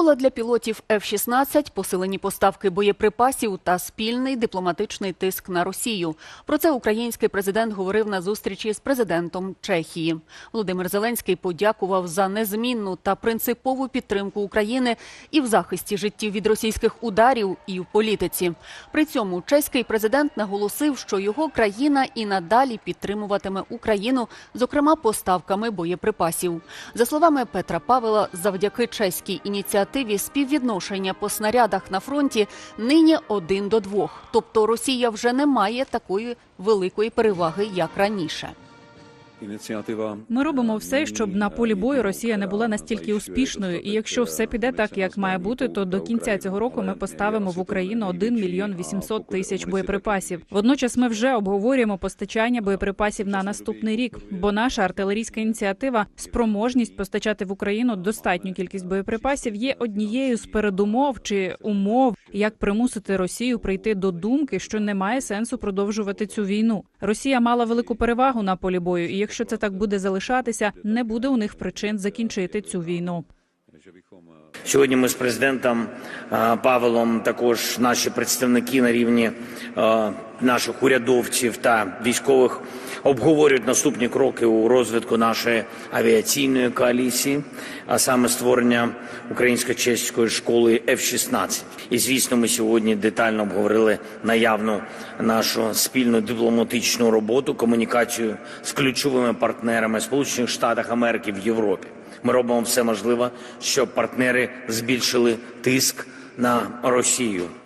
Школа для пілотів F-16, посилені поставки боєприпасів та спільний дипломатичний тиск на Росію. Про це український президент говорив на зустрічі з президентом Чехії. Володимир Зеленський подякував за незмінну та принципову підтримку України і в захисті життів від російських ударів, і в політиці. При цьому чеський президент наголосив, що його країна і надалі підтримуватиме Україну, зокрема поставками боєприпасів. За словами Петра Павела, завдяки чеській ініціативі співвідношення по снарядах на фронті нині один до двох. Тобто Росія вже не має такої великої переваги, як раніше. Ми робимо все, щоб на полі бою Росія не була настільки успішною. І якщо все піде так, як має бути, то до кінця цього року ми поставимо в Україну 1 мільйон 800 тисяч боєприпасів. Водночас ми вже обговорюємо постачання боєприпасів на наступний рік, бо наша артилерійська ініціатива спроможність постачати в Україну достатню кількість боєприпасів є однією з передумов чи умов, як примусити Росію прийти до думки, що немає сенсу продовжувати цю війну. Росія мала велику перевагу на полі бою, і якщо це так буде залишатися, не буде у них причин закінчити цю війну. Сьогодні ми з президентом Павелом, також наші представники на рівні наших урядовців та військових обговорюють наступні кроки у розвитку нашої авіаційної коаліції, а саме створення українсько-чеської школи F-16. І звісно, ми сьогодні детально обговорили наявну нашу спільну дипломатичну роботу, комунікацію з ключовими партнерами Сполучених Штатів Америки в Європі. Ми робимо все можливе, щоб партнери збільшили тиск на Росію.